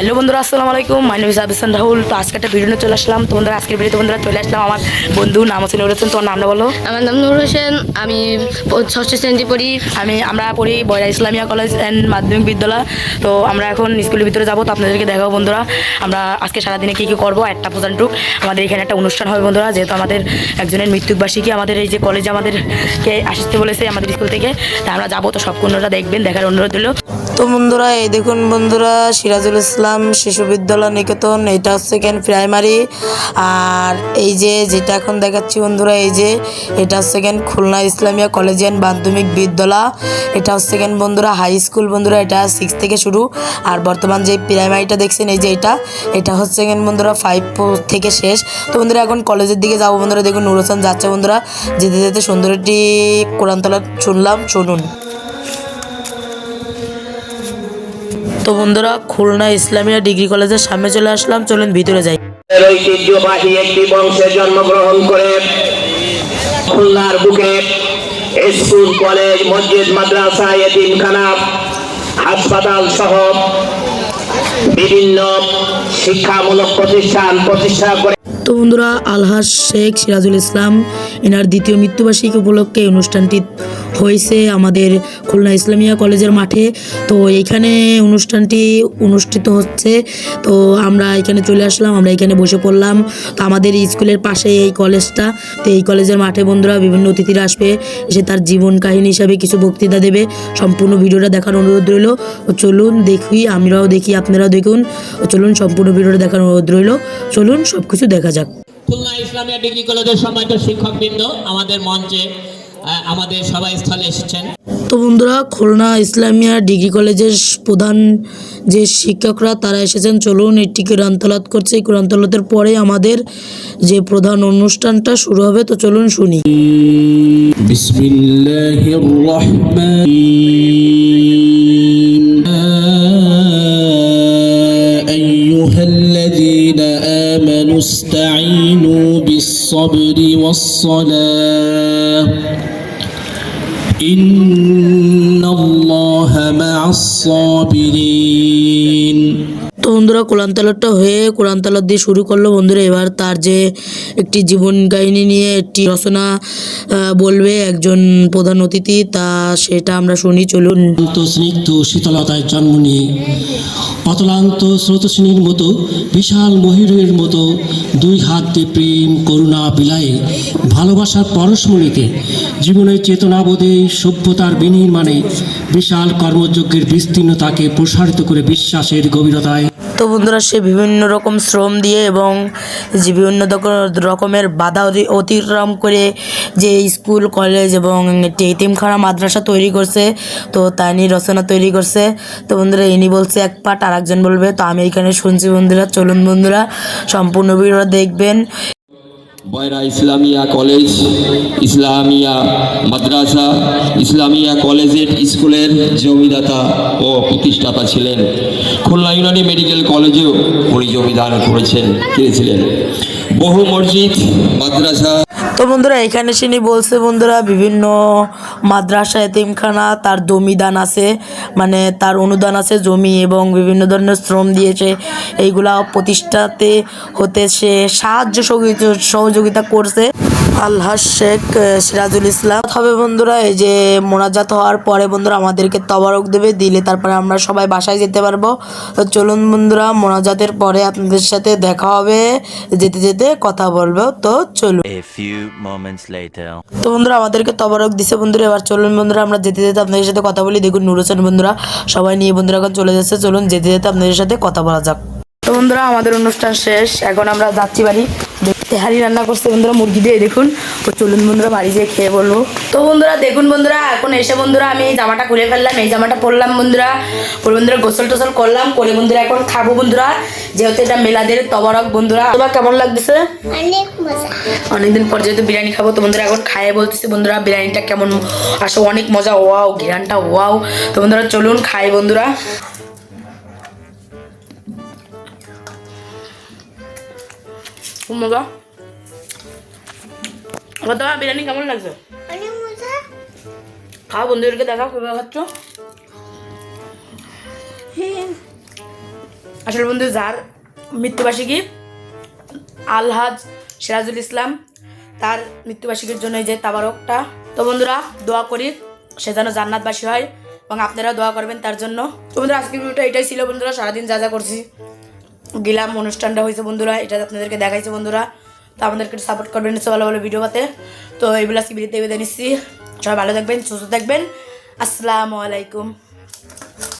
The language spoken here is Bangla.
হ্যালো বন্ধুরা আসসালামু আলাইকুম। My name is Abisan Rahul তো আজকে একটা ভিডিও নিয়ে চলে আসলাম। তো বন্ধুরা আজকের ভিডিওতে বন্ধুরা চলে আসলাম আমার বন্ধু নাম হচ্ছে নুর হোসেন। তোমার নামটা বলো। আমার নাম নূর হোসেন। আমি ষষ্ঠ শ্রেণীতে পড়ি। আমি আমরা পড়ি বয়রা ইসলামিয়া কলেজ অ্যান্ড মাধ্যমিক বিদ্যালয়। তো আমরা এখন স্কুলের ভিতরে যাব। তো আপনাদেরকে দেখাবো বন্ধুরা। আমরা আজকে সারাদিনে কী কী করব একটা প্রধান টুক আমাদের এখানে একটা অনুষ্ঠান হবে বন্ধুরা যেহেতু আমাদের একজনের মৃত্যুবার্ষিকী আমাদের এই যে কলেজে আমাদেরকে আসতে বলেছে আমাদের স্কুল থেকে। তা আমরা যাব তো সব কোনটা দেখবেন দেখার অনুরোধ হলো তো বন্ধুরা এই দেখুন বন্ধুরা সিরাজুল ইসলাম শিশু বিদ্যালয় নিকেতন, এটা হচ্ছে কেন প্রাইমারি আর এই যে যেটা এখন দেখাচ্ছি বন্ধুরা, এই যে এটা হচ্ছে কেন খুলনা ইসলামিয়া কলেজ অ্যান্ড মাধ্যমিক বিদ্যালয়। এটা হচ্ছে কেন বন্ধুরা হাই স্কুল বন্ধুরা, এটা সিক্স থেকে শুরু। আর বর্তমান যে প্রাইমারিটা দেখছেন, এই যে এটা এটা হচ্ছে কেন বন্ধুরা ফাইভ থেকে শেষ। তো বন্ধুরা, এখন কলেজের দিকে যাব বন্ধুরা, দেখুন নুর হোসেন যাচ্ছে বন্ধুরা। যেতে যেতে সুন্দর একটি কোরআনতলা শুনলাম, শুনুন। তো বন্ধুরা, খুলনা ইসলামিয়া ডিগ্রি কলেজের সামনে চলে আসলাম। চলেন ভিতরে যাই। ঐতিহ্যবাহী একটি বংশে জন্মগ্রহণ করে খুলনার বুকে স্কুল, কলেজ, মসজিদ, মাদ্রাসা, এতিমখানা, হাসপাতাল সহ বিভিন্ন শিক্ষামূলক প্রতিষ্ঠান প্রতিষ্ঠা করে তো বন্ধুরা, আলহাজ শেখ সিরাজুল ইসলাম, এনার দ্বিতীয় মৃত্যুবার্ষিকী উপলক্ষে অনুষ্ঠানটি হয়েছে আমাদের খুলনা ইসলামিয়া কলেজের মাঠে। তো এইখানে অনুষ্ঠানটি অনুষ্ঠিত হচ্ছে। তো আমরা এখানে চলে আসলাম, আমরা এখানে বসে পড়লাম। তো আমাদের স্কুলের পাশে এই কলেজটা, তো এই কলেজের মাঠে বন্ধুরা বিভিন্ন অতিথিরা আসবে, এসে তার জীবন কাহিনী হিসাবে কিছু বক্তৃতা দেবে। সম্পূর্ণ ভিডিওটা দেখার অনুরোধ রইল। চলুন দেখি, আমরাও দেখি, আপনারাও দেখুন। চলুন, সম্পূর্ণ ভিডিওটা দেখার অনুরোধ রইল। চলুন সব কিছু দেখা যাক। যাক। খুলনা ইসলামিয়া ডিগ্রি কলেজের সম্মানিত শিক্ষকবৃন্দ আমাদের মঞ্চে আমাদের সবাই স্থলে এসেছেন। তো বন্ধুরা খুলনা ইসলামিয়া ডিগ্রি কলেজের প্রধান যে শিক্ষকরা তারা এসেছেন। চলুন এটি কোরআন করছে। এই কোরআন পরে আমাদের যে প্রধান অনুষ্ঠানটা শুরু হবে তো চলুন শুনি। বিসমিল্লাহির রহমানির بالصبر والصلاة. إن বন্ধুরা কোরআন তালাতটা হয়ে কোরআন তালাত দিয়ে শুরু করল বন্ধুরা। এবার তার যে একটি জীবন কাহিনী নিয়ে একটি রচনা বলবে একজন প্রধান অতিথি, তা সেটা আমরা শুনি, চলুন। স্নিগ্ধ শীতলতায় জন্ম নিয়ে অতলান্ত স্রোতস্বিনীর মতো, বিশাল মহিরের মতো দুই হাত দিয়ে প্রেম, করুণা বিলায়ে ভালোবাসার পরশমণিতে জীবনের চেতনাবোধে সভ্যতার বিনির্মাণে বিশাল কর্মযজ্ঞের বিস্তীর্ণতাকে প্রসারিত করে বিশ্বাসের গভীরতায়। তো বন্ধুরা, সে বিভিন্ন রকম শ্রম দিয়ে এবং যে বিভিন্ন রকমের বাধা অতিক্রম করে যে স্কুল, কলেজ এবং এতিমখানা মাদ্রাসা তৈরি করছে, তো তাই নিয়ে রচনা তৈরি করছে। তো বন্ধুরা, ইনি বলছে এক পাট আর একজন বলবে। তো আমি এখানে শুনছি বন্ধুরা, চলুন বন্ধুরা, সম্পূর্ণ ভিডিওটা দেখবেন। বয়রা ইসলামিয়া কলেজ, ইসলামিয়া মাদ্রাসা, ইসলামিয়া কলেজের স্কুলের জমিদাতা ও প্রতিষ্ঠাতা ছিলেন। খুলনা ইউনানি মেডিকেল কলেজেও উনি জমিদান করেছেন কিনেছিলেন বহু মসজিদ, মাদ্রাসা তো বন্ধুরা, এখানে চিনি বলছে বন্ধুরা, বিভিন্ন মাদ্রাসা এতিমখানা তার জমিদান আছে মানে তার অনুদান আছে জমি এবং বিভিন্ন ধরনের শ্রম দিয়েছে। এইগুলা প্রতিষ্ঠাতে হতে সে সাহায্য সহযোগিতা সহযোগিতা করছে। আলহাজ শেখ সিরাজুল ইসলাম। হবে বন্ধুরা এই যে মোনাজাত হওয়ার পরে বন্ধুরা আমাদেরকে তবারক দেবে দিলে তারপরে আমরা সবাই বাসায় যেতে পারব। তো চলুন বন্ধুরা মোনাজাতের পরে আপনাদের সাথে দেখা হবে যেতে যেতে কথা বলব। তো চলুন. তো বন্ধুরা আমাদেরকে তবারক দিছে বন্ধুরা এবার চলুন বন্ধুরা আমরা যেতে যেতে আপনাদের সাথে কথা বলি। দেখুন নুর হোসেন বন্ধুরা সবাই নিয়ে বন্ধুরা এখন চলে যাচ্ছে। চলুন যেতে যেতে আপনাদের সাথে কথা বলা যাক। বন্ধুরা আমাদের অনুষ্ঠান শেষ। এখন আমরা যাচ্ছি বাড়ি। হাড়ি রান্না করছে বন্ধুরা মুরগি দিয়ে দেখুন। তো চলুন বন্ধুরা বাড়ি যেয়ে খেয়ে বলব। তো বন্ধুরা দেখুন বন্ধুরা এখন এসে বন্ধুরা আমি এই জামাটা খুলে ফেললাম। এই জামাটা পরলাম বন্ধুরা। পরে বন্ধুরা গোসল টোসল করলাম। করে বন্ধুরা এখন খাব বন্ধুরা। যেহেতু এটা মেলাদের তবরক বন্ধুরা। তোমার কেমন লাগতেছে? অনেকদিন পর যেহেতু বিরিয়ানি খাব তো বন্ধুরা এখন খাইয়ে বলতেছি বন্ধুরা বিরিয়ানিটা কেমন? আসো অনেক মজা। ওয়াও ঘিরানটা ওয়াও। তো বন্ধুরা চলুন খাই বন্ধুরা। মজা তোমার বিরিয়ানি কেমন লাগছে? খাও বন্ধুদেরকে দেখাও কীভাবে খাচ্ছ। আসলে বন্ধু যার মৃত্যুবার্ষিকী আলহাজ সিরাজুল ইসলাম তার মৃত্যুবার্ষিকীর জন্য এই যে তাবারকটা। তো বন্ধুরা দোয়া করি সে যেন জান্নাতবাসী হয় এবং আপনারা দোয়া করবেন তার জন্য। তো বন্ধুরা আজকের ভিডিওটা এটাই ছিল বন্ধুরা সারাদিন যা যা করছি। গেলাম, অনুষ্ঠানটা হয়েছে বন্ধুরা, এটা আপনাদেরকে দেখাইছে বন্ধুরা। তো আমাদেরকে সাপোর্ট করবেন ভালো ভালো ভিডিও পাতে। তো এইগুলো আজকে ভিডিওতে বেঁধে নিচ্ছি। সবাই ভালো থাকবেন, সুস্থ থাকবেন। আসসালামু আলাইকুম।